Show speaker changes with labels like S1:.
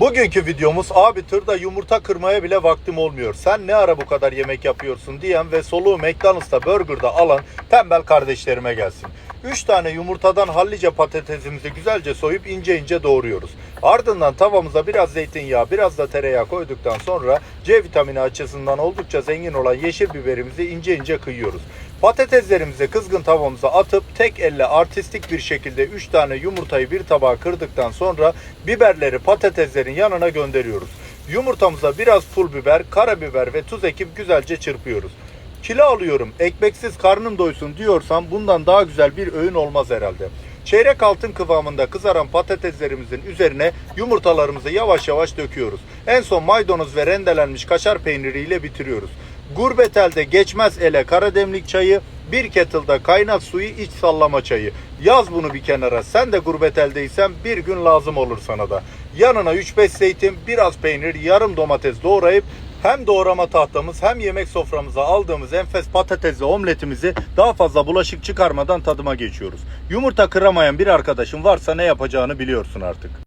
S1: Bugünkü videomuz abi tırda yumurta kırmaya bile vaktim olmuyor. Sen ne ara bu kadar yemek yapıyorsun diyen ve soluğu McDonald's'ta burgerda alan tembel kardeşlerime gelsin. 3 tane yumurtadan hallice patatesimizi güzelce soyup ince ince doğruyoruz. Ardından tavamıza biraz zeytinyağı, biraz da tereyağı koyduktan sonra C vitamini açısından oldukça zengin olan yeşil biberimizi ince ince kıyıyoruz. Patateslerimizi kızgın tavamıza atıp tek elle artistik bir şekilde 3 tane yumurtayı bir tabağa kırdıktan sonra biberleri patateslerin yanına gönderiyoruz. Yumurtamıza biraz pul biber, karabiber ve tuz ekip güzelce çırpıyoruz. Kilo alıyorum, ekmeksiz karnım doysun diyorsam bundan daha güzel bir öğün olmaz herhalde. Çeyrek altın kıvamında kızaran patateslerimizin üzerine yumurtalarımızı yavaş yavaş döküyoruz. En son maydanoz ve rendelenmiş kaşar peyniriyle bitiriyoruz. Gurbet elde geçmez ele karademlik çayı, bir kettle'da kaynak suyu iç sallama çayı. Yaz bunu bir kenara. Sen de gurbet eldeysen bir gün lazım olur sana da. Yanına 3-5 zeytin, biraz peynir, yarım domates doğrayıp hem doğrama tahtamız hem yemek soframıza aldığımız enfes patatesli omletimizi daha fazla bulaşık çıkarmadan tadıma geçiyoruz. Yumurta kıramayan bir arkadaşın varsa ne yapacağını biliyorsun artık.